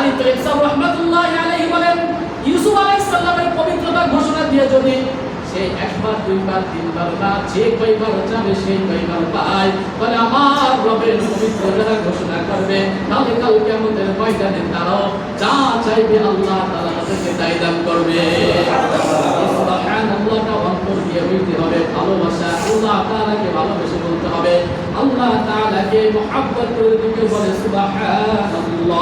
কারি তৈব সাহেব রহমতুল্লাহ আলাইহি বলেন, ইউসুফ পবিত্রতা ঘোষণা দিয়ে যদি সে একবার, দুইবার, তিনবার না যে কয়বার যাবে কয়বার পায়, বলে আমার রবের পবিত্রতা ঘোষণা করবে। তাহলে ময়দানে যা চাইবে আল্লাহ তাদেরকে তাই দান করবে। ভালোবাসা আল্লাহ ভালোবেসে বলতে হবে। আল্লাহ তাআলাকে মহব্বত করে দিতে বলে, সুবহানাল্লাহ।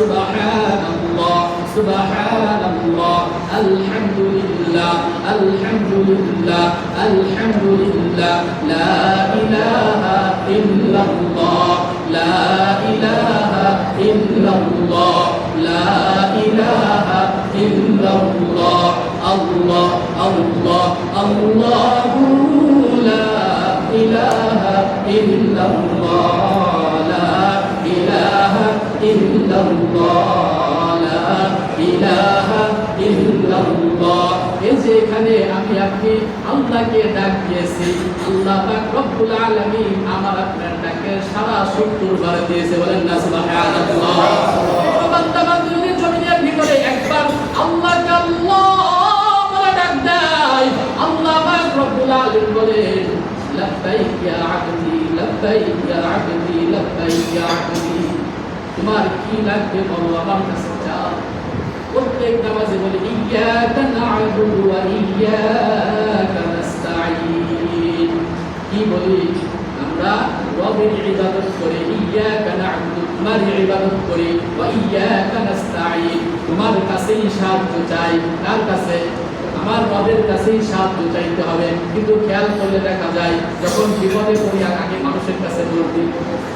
سبحان الله سبحان الله الحمد لله الحمد لله الحمد لله لا إله إلا الله لا إله إلا الله لا إله إلا الله الله الله الله لا إله إلا الله. ইলাহা ইল্লাল্লাহ লা ইলাহা ইল্লাল্লাহ এই যে এখানে আমি আপনি আল্লাহকে ডাক দিয়েছি। আল্লাহ রব্বুল আলামিন আমার আপনার ডাকে সারা 70 বার দিয়েছে, বলেন না সুবহানাল্লাহ। বান্দা বান্দী জমিনের ভিতরে একবার বলে ডাক দেয়। আল্লাহ পাক বলেন লব্বাইক ইয়া আবদি, লব্বাইক ইয়া আবদি, লব্বাইক ইয়া আবদি। তোমার কি লাগবে বলো? আমার কাছে প্রত্যেক নামাজে বলে ইয়াকা না'বুদু ওয়া ইয়াকা কি বলি আমরা রবের ইবাদত করে ইয়াকা না'বুদু তোমার ইবাদত করি, ওয়া ইয়াকা তোমার কাছেই সাহায্য চাই। কার কাছে? আমার রবের কাছেই সাহায্য চাইতে হবে। কিন্তু খেয়াল করলে দেখা যায়, যখন বিপদে পড়ি আগে মানুষের কাছে দৌড় দিই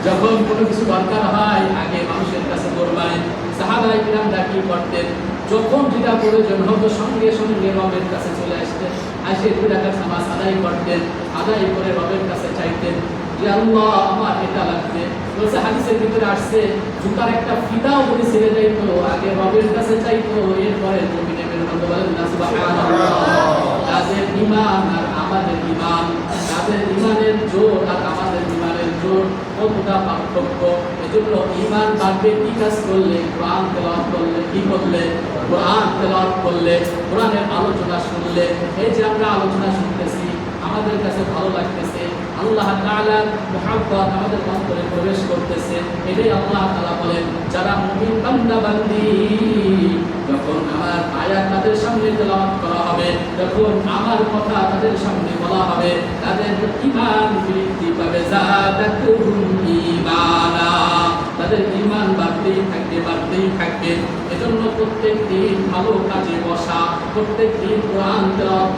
যখন কোনো কিছু দরকার হয়, আগে মানুষের কাছে দৌড়ায় সাহাবাই কিরামরা কি করতেন, যখন যেটা প্রয়োজন হতো সঙ্গে সঙ্গে রবের কাছে চলে আসতেন, আসে দুই টাকার নামাজ আদায় করতেন, আদায় করে রবের কাছে চাইতেন যে, আল্লাহ, আমার এটা লাগবে। বলছে, হাদিসের ভিতরে আসছে জুতার একটা ফিতাও যদি ছেড়ে যাইতো, আগে রবের কাছে চাইতো, এরপরে জমিনে বের হতো বলেন, না তাদের ইমান আর আমাদের ইমান তাদের ইমানের জোর আর ইমানের কতটা পার্থক্য এজন্য ইমান বাড়বে কি কাজ করলে কোরআন তেলাওয়াত করলে কি করলে কোরআন তেলাওয়াত করলে কোরআনের আলোচনা শুনলে এই যে আমরা আলোচনা শুনতেছি আমাদের কাছে ভালো লাগতেছে। আল্লাহ তাআলা মুহাব্বত আমাদের অন্তরে প্রবেশ করতেছে। এটাই আল্লাহ তাআলা বলেন, যারা মুমিন বান্দা বান্দি যখন আমার আয়াত তাদের সামনে তেলাওয়াত করা হবে, যখন আমার কথা তাদের সামনে বলা হবে, তাদের ইমান বৃদ্ধি পাবে যাদাতুহুম ঈমানা। তাদের ইমান বাড়তেই থাকবে বাড়তেই থাকবে। এজন্য প্রত্যেক দিন ভালো কাজে বসা, প্রত্যেক দিন কোরআন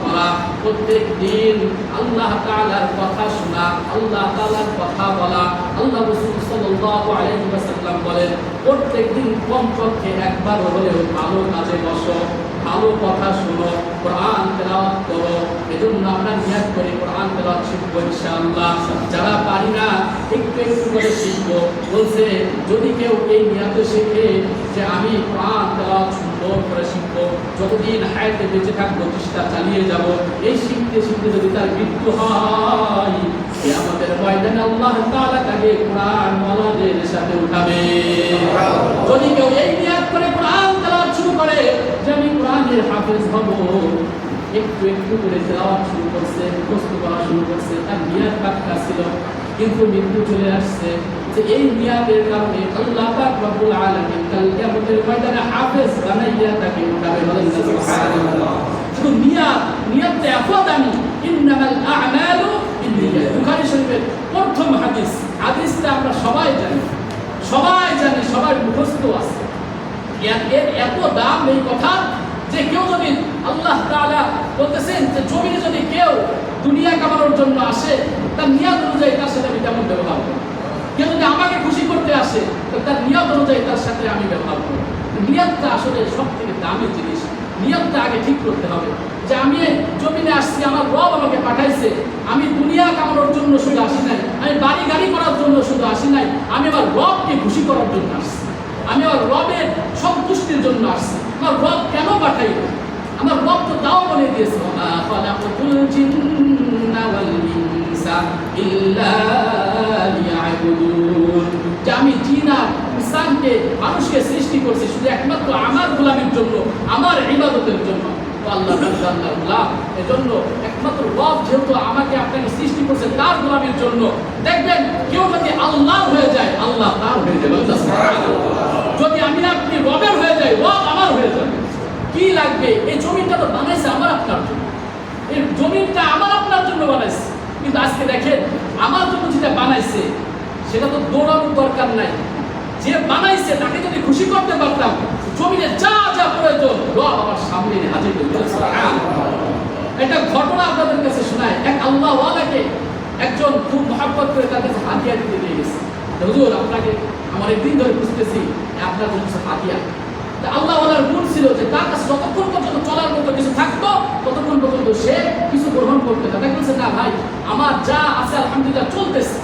করা, প্রত্যেক দিন আল্লাহ তাআলার কথা শোনা, আল্লাহ তাআলার কথা বলা। আল্লাহ রাসূল বলেন, প্রত্যেক দিন কমপক্ষে একবার হলেও ভালো কাজে বসো। ভালো কথা শোনো কোরআন তেলাওয়াত করো। এজন্য আমরা নিয়াত করি কোরআন তেলাওয়াত শিখব ইনশাআল্লাহ। যারা পারি না একটু একটু করে শিখব। বলছে যদি কেউ এই নিয়াতে শেখে যে আমি কোরআন তেলাওয়াত সুন্দর করে শিখব যতদিন হায়াতে বেঁচে থাকব চেষ্টা চালিয়ে যাব। এই শিখতে শিখতে যদি তার মৃত্যু হয় আমাদের ময়দানে আল্লাহ তাআলা তাকে কোরআন ওয়ালাদের সাথে উঠাবে। যদি কেউ এই নিয়াত করে করে যে আমি কোরআনের হাফেজ হব। একটু একটু করে তেলাওয়াত শুরু করছে মুখস্থ করা শুরু করছে। তার পাক্কা ছিল, কিন্তু মৃত্যু চলে আসছে। যে এই নিয়াতের কারণে আল্লাহ পাক কাল ময়দানে হাফেজ বানাইয়া তাকে উঠাবে শুধু নিয়াত নিয়াতটা এত দামি ইন্নামাল আ'মালু বিন্নিয়াত। শরীফের প্রথম হাদিস। হাদিসটা আমরা সবাই জানি। সবাই জানি, সবার মুখস্থ আছে। এর এত দাম এই কথা যে কেউ যদি আল্লাহ তাআলা বলতেছেন যে জমিনে যদি কেউ দুনিয়া কামানোর জন্য আসে, তার নিয়াত অনুযায়ী তার সাথে আমি তেমন ব্যবহার করব। কেউ যদি আমাকে খুশি করতে আসে, তো তার নিয়ত অনুযায়ী তার সাথে আমি ব্যবহার করব। নিয়তটা আসলে সব থেকে দামি জিনিস। নিয়তটা আগে ঠিক করতে হবে যে আমি জমিনে আসছি, আমার রব আমাকে পাঠাইছে, আমি দুনিয়া কামানোর জন্য শুধু আসি নাই, আমি বাড়ি গাড়ি করার জন্য শুধু আসি নাই, আমি আমার রবকে খুশি করার জন্য আসছি। আমি আমার রবের সন্তুষ্টির জন্য আসছি। আমার রব কেন পাঠাইল? আমার রব তো তাও বলে দিয়েছে আমি জিন ইনসানকে মানুষকে সৃষ্টি করছি শুধু একমাত্র আমার গোলামের জন্য, আমার ইবাদতের জন্য। আল্লাহ আল্লাহ এজন্য একমাত্র রব যেহেতু আমাকে আপনাকে সৃষ্টি করছে তার গোলামের জন্য। দেখবেন কেউ যদি আল্লাহ হয়ে যায়, আল্লাহ তার হয়ে যাবে। যদি আমি আপনি রবের হয়ে যাই, রব আমার হয়ে যাবে। কি লাগবে? এই জমিটা তো বানাইছে আমার আপনার জন্য। এই জমিটা আমার আপনার জন্য বানাইছে। কিন্তু আজকে দেখেন, আমার জন্য যেটা বানাইছে, সেটা তো দৌড়ানোর দরকার নাই। যে বানাইছে, তাকে যদি খুশি করতে পারতাম, জমিনে যা যা প্রয়োজন, রব আমার সামনে হাজির একটা ঘটনা আপনাদের কাছে শোনায় এক আল্লাহ একজন খুব মহাব্বত করে কাছে হাতিয়া দিতে নিয়ে গেছে। হুজুর, আপনাকে আমার একদিন ধরে বুঝতেছি আপনার জন্য হাতিয়া। আল্লাহ ওয়ালার গুণ ছিল যে তার কাছে যতক্ষণ পর্যন্ত চলার মতো কিছু থাকতো, ততক্ষণ পর্যন্ত সে কিছু গ্রহণ করতে না। তাকে না ভাই, আমার যা আছে আলহামদুলিল্লাহ চলতেছে।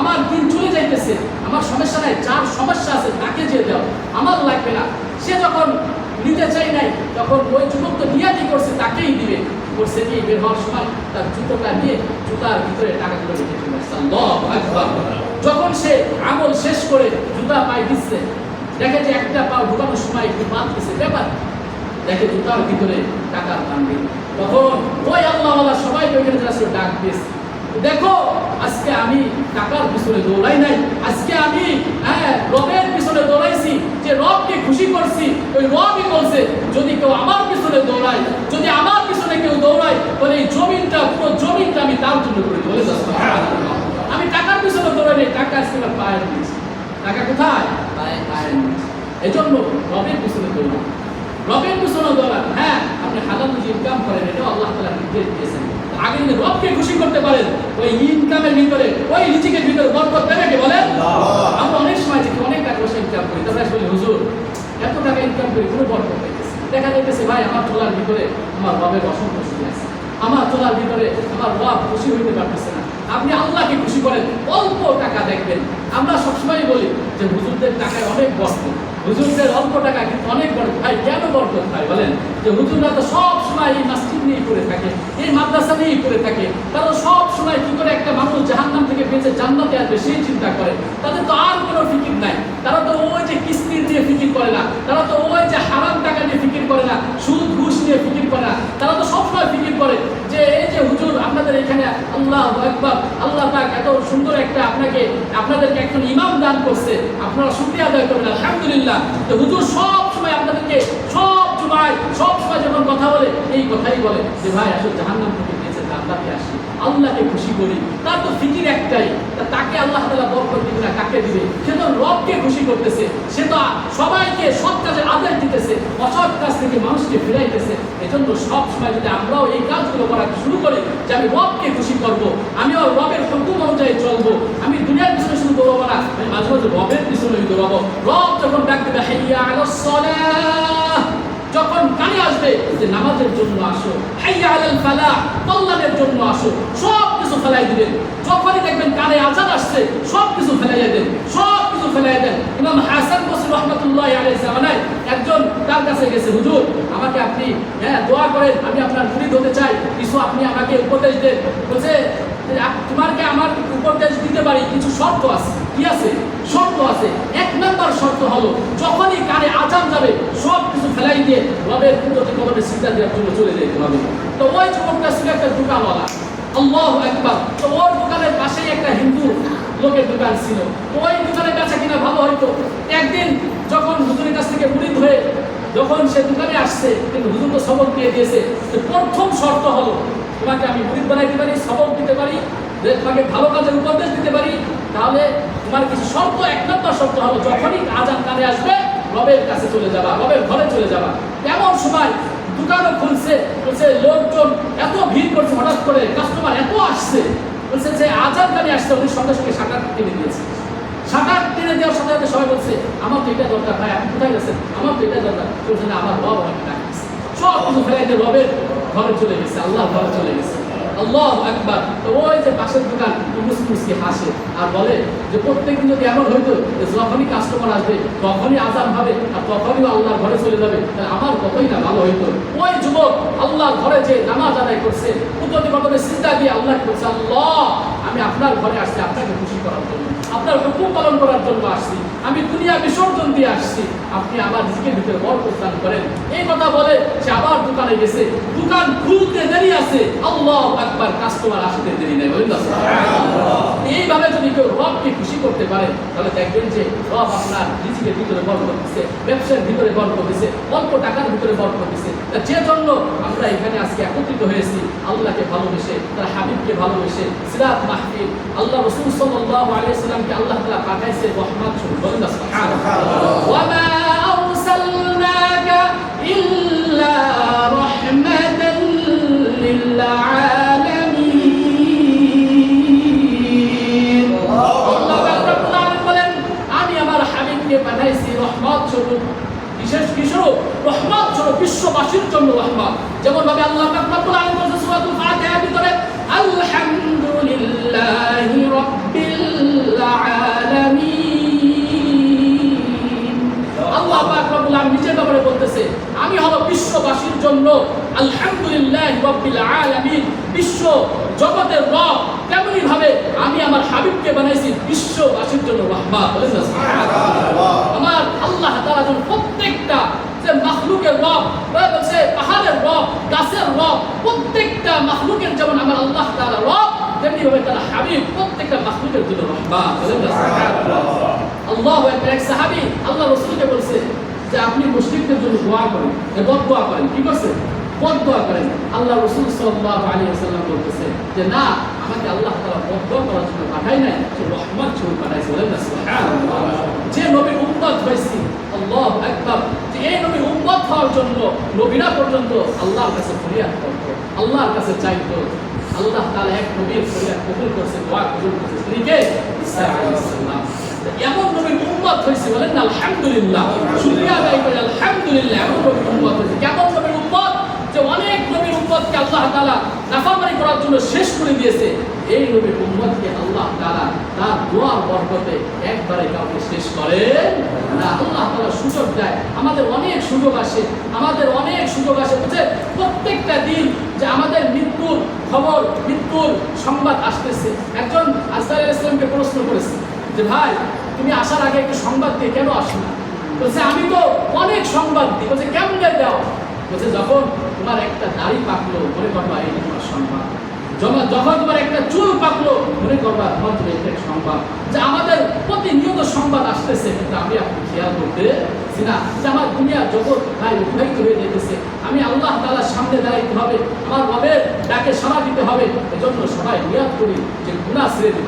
আমার দিন চলে যাইতেছে, আমার সমস্যা নাই, যার সমস্যা আছে তাকে যে দাও আমার লাগবে না। সে যখন নিতে চাই নাই, তখন ওই যুবক তো নিয়াতি করছে, তাকেই দিবে। করছে কি বের হওয়ার সময় তার জুতোটা নিয়ে জুতার ভিতরে রেখে চলে আসছে। যখন সে আমল শেষ করে জুতা পায়ে দিচ্ছে, দেখে যে একটা পা ঢুকানোর সময় একটু বাদ দিছে, ব্যাপার দেখে জুতার ভিতরে টাকার কান্ডি তখন ওই আল্লাহওয়ালা সবাইকে ওইখানে যারা ডাক দিয়েছে, দেখো, আজকে আমি টাকার পিছনে দৌড়াই নাই, আজকে আমি হ্যাঁ রবের পিছনে দৌড়াইছি যে রবকে খুশি করছি ওই রবই বলছে যদি কেউ আমার পিছনে দৌড়ায় যদি আমার পিছনে কেউ দৌড়ায় তাহলে এই জমিনটা পুরো জমিনটা আমি তার জন্য করে বলে যাচ্ছি আমি টাকার পিছনে দৌড়াই নাই টাকা আজকে আমার পায়ের নিচে টাকা কোথায় পায়ের পায়ের নিচে এই জন্য রবের পিছনে দৌড়ান রবের পিছনে দৌড়ান হ্যাঁ আপনি হালাল রুজি ইনকাম করেন এটাও আল্লাহ তালা নির্দেশ দিয়েছেন আগে যদি রবকে খুশি করতে পারেন ওই ইনকামের ভিতরে ওই রিজিকের ভিতরে বরকত দেবে কে বলেন আমরা অনেক সময় দেখি অনেক টাকা পয়সা ইনকাম করি তারপরে বলি হুজুর এত টাকা ইনকাম করি কোনো বরকত পাইতেছি দেখা যাইতেছে ভাই আমার চলার ভিতরে আমার রবের অসন্তুষ্টি আছে আমার চলার ভিতরে আমার রব খুশি হইতে পারতেছে না। আপনি আল্লাহকে খুশি করেন, অল্প টাকা দেখবেন। আমরা সবসময় বলি যে হুজুরদের টাকায় অনেক বরকত। হুজুরদের অল্প টাকা কিন্তু অনেক বরকত। ভাই, কেন বরকত ভাই বলেন? যে হুজুররা তো সব সময় এই মসজিদ নিয়েই করে থাকে, এই মাদ্রাসা নিয়েই করে থাকে। তারা সব সময় কি করে একটা মানুষ জাহান্নাম থেকে বেঁচে জান্নাতে আসবে সেই চিন্তা করে। তাদের তো আর কোনো ফিকির নাই। তারা তো ওই যে কিস্তির নিয়ে ফিকির করে না তারা তো ওই যে হারাম টাকা নিয়ে ফিকির করে না সুদ ঘুষ নিয়ে ফিকির করে না তারা তো সবসময় ফিকির করে যে এই যে হুজুর আপনাদের এখানে আল্লাহ একবার আল্লাহ পাক এত সুন্দর একটা আপনাকে, আপনাদেরকে একজন ইমাম দান করছে। আপনারা শুক্রিয়া আদায় করবেন, আলহামদুলিল্লাহ। তো হুজুর সব সময় আপনাদেরকে, সব সময় সব সময় যখন কথা বলে, এই কথাই বলে যে, ভাই আসলে জাহান্নাম থেকে আসি। আল্লাহকে খুশি করি। তার তো ফিকির একটাই তাকে আল্লাহ তালা দিবে না, কাকে দিবে? সে তো রবকে খুশি করতেছে, সে তো সবাইকে সৎ কাজের আদেশ দিতেছে, অসৎ কাজ থেকে মানুষকে ফিরাইতেছে। এজন্য সব সময় যদি আমরাও এই কাজগুলো করা শুরু করি, যে আমি রবকে খুশি করব আমিও রবের হুকুম অনুযায়ী চলবো আমি দুনিয়ার পিছনে শুধু দৌড়াবো না আমি মাঝে মাঝে রবের দৌড়াবো রব যখন ডাক দেবে হাইয়া আলাস সালাহ যখন কানে আসবে, যে নামাজের জন্য আসো, হাইয়া আলাল ফালাহ কল্যাণের জন্য আসো সব কিছু ফেলাই দিবেন। যখনই দেখবেন কানে আজান আসছে সব কিছু ফেলাই দেন, সব ফেলাই দেন। ইমাম হাসান বসরি রহমতুল্লাহ আলাইহি জামানায় একজন তার কাছে গেছে, হুজুর, আমাকে আপনি হ্যাঁ দোয়া করেন, আমি আপনার মুরিদ হতে চাই, কিছু আপনি আমাকে উপদেশ দেন। বলছে তোমাকে আমার উপদেশ দিতে পারি, কিছু শর্ত আছে। কি আছে? শর্ত আছে। এক নাম্বার শর্ত হলো, যখনই কানে আজান যাবে, সব কিছু ফেলাই দিয়ে রবের কুদরতি কদমে সিজদা দেওয়ার জন্য চলে যেতে হবে তো ওই যুবকটা ছিল একটা দোকানওয়ালা। আল্লাহ একবার তো ওর দোকানের পাশেই একটা হিন্দু লোকের দোকান ছিল। ওই দোকানের কাছে কিনা ভালো হয়তো একদিন যখন হুজুরের কাছ থেকে মুরিদ হয়ে যখন সে দোকানে আসছে, কিন্তু হুজুর তো সবক দিয়ে দিয়েছে প্রথম শর্ত হলো, তোমাকে আমি মুরিদ বানাইতে পারি, সবক দিতে পারি তোমাকে ভালো কাজের উপদেশ দিতে পারি, তাহলে তোমার কিছু শর্ত, এক নম্বর শর্ত হলো, যখনই আজান কানে আসবে, রবের কাছে চলে যাবা, রবের ঘরে চলে যাবা। এমন সময় দোকানও খুলছে বলছে লোকজন এত ভিড় করছে, হঠাৎ করে কাস্টমার এত আসছে বলছে যে আজাদ গানে আসছে, উনি সঙ্গে সাঁটার কিনে দিয়েছে। সাঁটার টেনে দেওয়ার সাথে সাথে সবাই বলছে, আমার তো এটা দরকার, ভাই, আপনি কোথায় গেছেন? আমার তো এটা দরকার বলছে না আমার রব আমাকে ডাকছে সব কিছু ফেলাইতে রবের ঘরে চলে গেছে আল্লাহ ঘরে চলে গেছে। আল্লাহ একবার ওই যে পাশের দোকান মুসকি মুসকি হাসে আর বলে যে প্রত্যেকদিন যদি এমন হইতো যে যখনই কাস্টমার আসবে, তখনই আজান হবে আর তখনই আল্লাহর ঘরে চলে যাবে, তাহলে আমার কতই না ভালো হইতো? ওই যুবক আল্লাহর ঘরে যে নামাজ আদায় করছে বদলে চিন্তা দিয়ে আল্লাহ করছে আল্লাহ, আমি আপনার ঘরে আসছি, আপনাকে খুশি করার জন্য, আপনার হুকুম পালন করার জন্য আসছি। আমি দুনিয়া বিসর্জন দিয়ে আসছি। আপনি আমার রিজিকের ভিতরে বরকত দান করেন। এই কথা বলে সে আবার দোকানে গেছে। দোকান খুলতে দেরি আছে। আল্লাহ একবার কাস্টমার আসতে দেরি নেই বলেন এইভাবে যদি কেউ রবকে খুশি করতে পারে তাহলে দেখবেন যে রব আপনার রিজিকের ভিতরে বরকত দিচ্ছে ব্যবসার ভিতরে বরকত দিচ্ছে অল্প টাকার ভিতরে বরকত দিচ্ছে তা যে জন্য আমরা এখানে আজকে একত্রিত হয়েছি আল্লাহকে ভালোবেসে তার হাবিবকে ভালোবেসে সিরাত মাহফিল আল্লাহ রসুল সাল্লাল্লাহু আলাইহি সাল্লামকে আল্লাহ তালা পাঠাইছে বলেন না, সুবহানাল্লাহ। ওয়া মা আরসালনাকা ইল্লা রাহমাতান লিল আলামিন বলেন, আমি আমার হাবিবকে পাঠাইছি রহমত স্বরূপ। বিশেষ কিছু, রহমত স্বরূপ, বিশ্ববাসীর জন্য রহমত। যেমন ভাবে আল্লাহ রাব্বুল আলামিন বলেছেন সূরাতুল ফাতিহার ভিতরে, আলহামদুলিল্লাহি রাব্বিল জন্য আলহামদুলিল্লাহ রাব্বিল আলামিন, বিশ্ব জগতের রব তেমনি ভাবে আমি আমার হাবিবকে বানাইছি বিশ্ববাসীর জন্য না আমার আল্লাহ তাআলা যখন প্রত্যেকটা যে মাখলুকের রব বলছে পাহাড়ের রব, গাছের রব, প্রত্যেকটা মাখলুকের যেমন আমার আল্লাহ তাআলা রব, তেমনি ভাবে তারা হাবিব প্রত্যেকটা মাখলুকের জন্য রহমত বলেন না আল্লাহ এক সাহাবী আল্লাহ রসুলকে বলছে যে আপনি মুসলিমদের জন্য দোয়া করেন, এ বদ দোয়া করেন, কি করছে বদ দোয়া করেন। আল্লাহ রসুল সাল্লাল্লাহু আলাইহি ওয়াসাল্লাম বলতেছে যে, না, আমাকে আল্লাহ তাআলা বদ দোয়া করার জন্য পাঠাই নাই, সে রহমত ছবি পাঠাইছে যে নবীর উম্মত হয়েছি, আল্লাহু আকবার। যে এই নবীর উম্মত হওয়ার জন্য নবীরা পর্যন্ত আল্লাহর কাছে ফরিয়াদ করত, আল্লাহর কাছে চাইতো। আল্লাহ তাআলা এক নবীর ফরিয়াদ কবুল করছে, দোয়া কবুল করছে। তিনি কে ঈসা আলাইহিস সালাম এমন নবীর উম্মত হয়েছে বলেন, আলহামদুলিল্লাহ, শুকরিয়া আদায় করে, আলহামদুলিল্লাহ। এমন নবীর উম্মত হয়েছে। কেমন নবীর উম্মত? যে অনেক নবীর উম্মতকে আল্লাহ তাআলা নাফরমানি করার জন্য শেষ করে দিয়েছে। এই নবীর উম্মতকে আল্লাহ তাআলা তার দোয়ার বরকতে একবারে কাউকে শেষ করে না। আল্লাহ তাআলা সুযোগ দেয়। আমাদের অনেক সুযোগ আসে। আমাদের অনেক সুযোগ আসে। বুঝে? প্রত্যেকটা দিন যে আমাদের মৃত্যুর খবর, মৃত্যুর সংবাদ আসতেছে। একজন আজদার ইসলামকে প্রশ্ন করেছে যে, ভাই তুমি আসার আগে একটু সংবাদ দিয়ে কেন আসো না বলছে, আমি তো অনেক সংবাদ দিই। বলছে, কেমন দাও? বলছে, যখন তোমার একটা দাড়ি পাকলো, মনে করবা এই তোমার সংবাদ। যখন যখন তোমার একটা চুল পাকলো, মনে করবা তোমার তুমি একটা সংবাদ। যে আমাদের প্রতিনিয়ত সংবাদ আসতেছে, কিন্তু আমি আপনি খেয়াল করতেছি না যে আমার দুনিয়া জগৎ ভাই অতিবাহিত হয়ে যেতেছে আমি আল্লাহ তালার সামনে দাঁড়াইতে হবে আমার রবের ডাকে সাড়া দিতে হবে। এজন্য সবাই নিয়াদ করি যে গুণা ছেড়ে দেব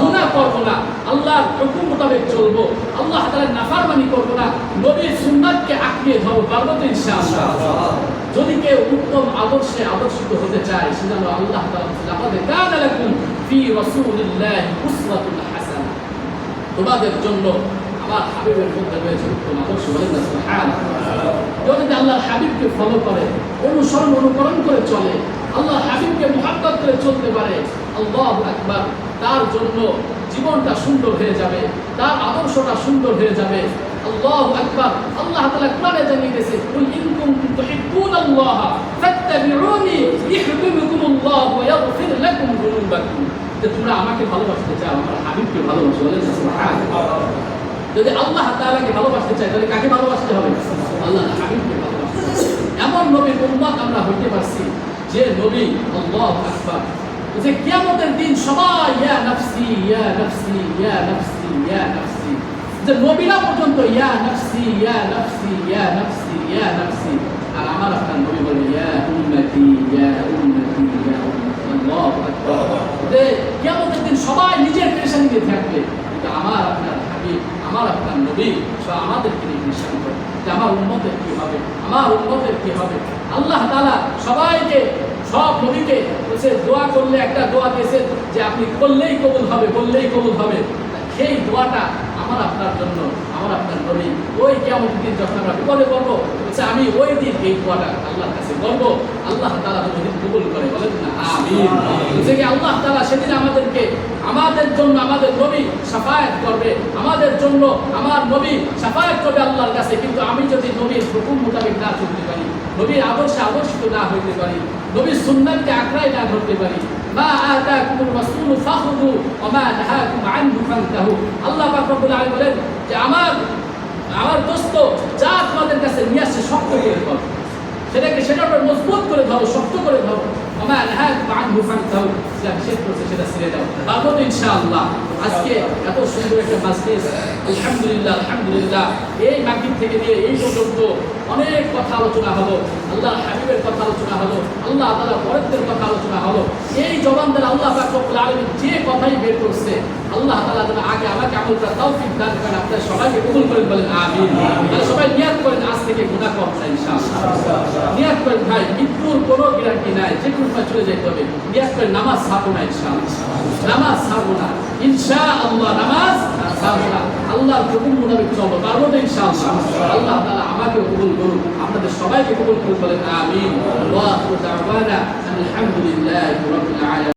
গুণা করব না আল্লাহর হুকুম মোতাবেক চলবো। আল্লাহ তাআলার নাফরমানি করব না নবীর সুন্নাতকে আঁকড়িয়ে ধরবো পারব তো ইনশাআল্লাহ। যদি কেউ উত্তম আদর্শে আদর্শিত হতে চায় সে যেন আল্লাহ ফি হাসানাহ তোমাদের জন্য আমার হাবিবের মধ্যে রয়েছে উত্তম যদি আল্লাহর হাবিবকে ফলো করে, অনুসরণ অনুকরণ করে চলে আল্লাহর হাবিবকে মুহাব্বত করে চলতে পারে, আল্লাহ আকবার, তার জন্য জীবনটা সুন্দর হয়ে যাবে, তার আদর্শটা সুন্দর হয়ে যাবে। আল্লাহু আকবার, আল্লাহ তাআলা কোরআনে জানিয়ে দিয়েছে, কুল ইন কুনতুম তুহিব্বুনাল্লাহ ফাত্তাবিউনি ইউহিব্বুকুমুল্লাহ ওয়া ইয়াগফির লাকুম যে তোমরা আমাকে ভালোবাসতে চাও, আমার হাবিবকে ভালোবাসো সুবহানাল্লাহ যদি আল্লাহ তাআলাকে ভালোবাসতে চাই তাহলে কাকে ভালোবাসতে হবে? আল্লাহ এমন নবীর উম্মত আমরা হইতে পারছি যে নবী আল্লাহু আকবার। যে কিয়ামতের দিন সবাই, ইয়া নাফসি ইয়া নাফসি ইয়া নাফসি ইয়া নাফসি। যে নবীরা পর্যন্ত, ইয়া নাফসি ইয়া নাফসি ইয়া নাফসি ইয়া নাফসি। আর আমার আপনার নবী বলে, ইয়া উম্মতি ইয়া উম্মতি, ইয়া দিন সবাই নিজের পেরেশানি নিয়ে থাকবে। কিন্তু আমার আপনার আমার আপনার নবী বা আমাদেরকে নিয়ে পেরেশান করে যে আমার উন্মতের কি হবে, আমার উন্মতের কি হবে। আল্লাহ তালা সবাইকে, সব নবীকে সে দোয়া করলে একটা দোয়া দিয়েছে যে আপনি করলেই কবুল হবে, করলেই কবুল হবে। সেই দোয়াটা আমার আপনার জন্য, আমার আপনার নবী, ওই কেমন দিন যখন আমরা বিপদে পড়ব, বলছে, আমি ওই দিন এই দোয়াটা আল্লাহর কাছে বলব আল্লাহ তাআলা যদি কবুল করে। বলেন না, আমিন। বলছে কি, আল্লাহ তাআলা সেদিন আমাদেরকে, আমাদের জন্য আমাদের নবী সাফায়াত করবে। আমাদের জন্য আমার নবী সাফায়াত করবে আল্লাহর কাছে। কিন্তু আমি যদি নবীর হুকুম মোতাবেক না চলতে পারি, নবীর আদর্শে আদর্শিত না হইতে পারি, নবীর সুন্দরকে আঁকড়ায় না ধরতে পারি আতাকুমুর রাসূল ফাখুযু ওয়া নাহাকুম আনহু ফান্তাহু আল্লাহ পাক রব্বুল আলামিন বলেন যে আমার আমার দোস্ত যা তোমাদের কাছে নিয়ে আসছে শক্ত করে ধরো সেটাকে সেটা উপর মজবুত করে ধরো, শক্ত করে ধরো। আমা নাহাকুম আনহু ফান্তাহু যা নিষেধ করছে সেটা ছেড়ে দাও তারপর তো ইনশাআল্লাহ আজকে এত সুন্দর একটা মাজলিস আলহামদুলিল্লাহ আলহামদুলিল্লাহ এই মাগরিব থেকে নিয়ে এই পর্যন্ত অনেক কথা আলোচনা হলো আল্লাহ হাবিবের কথা আলোচনা হলো আল্লাহ তাআলা বরকতের কথা আলোচনা হলো এই জবান দ্বারা আল্লাহ পাক রব্বুল আলামিন যে কথাই বের করছে আল্লাহ তাআলা যেন আগে আমাকে আমল করার তৌফিক দান করেন আপনারা সবাইকে কবুল করেন বলেন তাহলে সবাই নিয়াত করেন আজ থেকে গুনাহ কম ইনশাআল্লাহ নিয়াত করেন ভাই মৃত্যুর কোনো গ্যারান্টি নাই যে কোনো চলে যেতে হবে। নিয়াত করে নামাজ ছাড়বো না, ইনশাআল্লাহ। নামাজ ছাড়বো না। ইনশাআল্লাহ নামাজ ছাড়বো না। আল্লাহর হুকুম মোতাবেক চলবো। পারব তো ইনশাআল্লাহ। আল্লাহ তাআলা আমাকে কবুল করুন আপনাদের সবাইকে কবুল করুন বলেন, আমিন। ওয়া দাওয়ানা আলহামদুলিল্লাহি রাব্বিল আলামিন।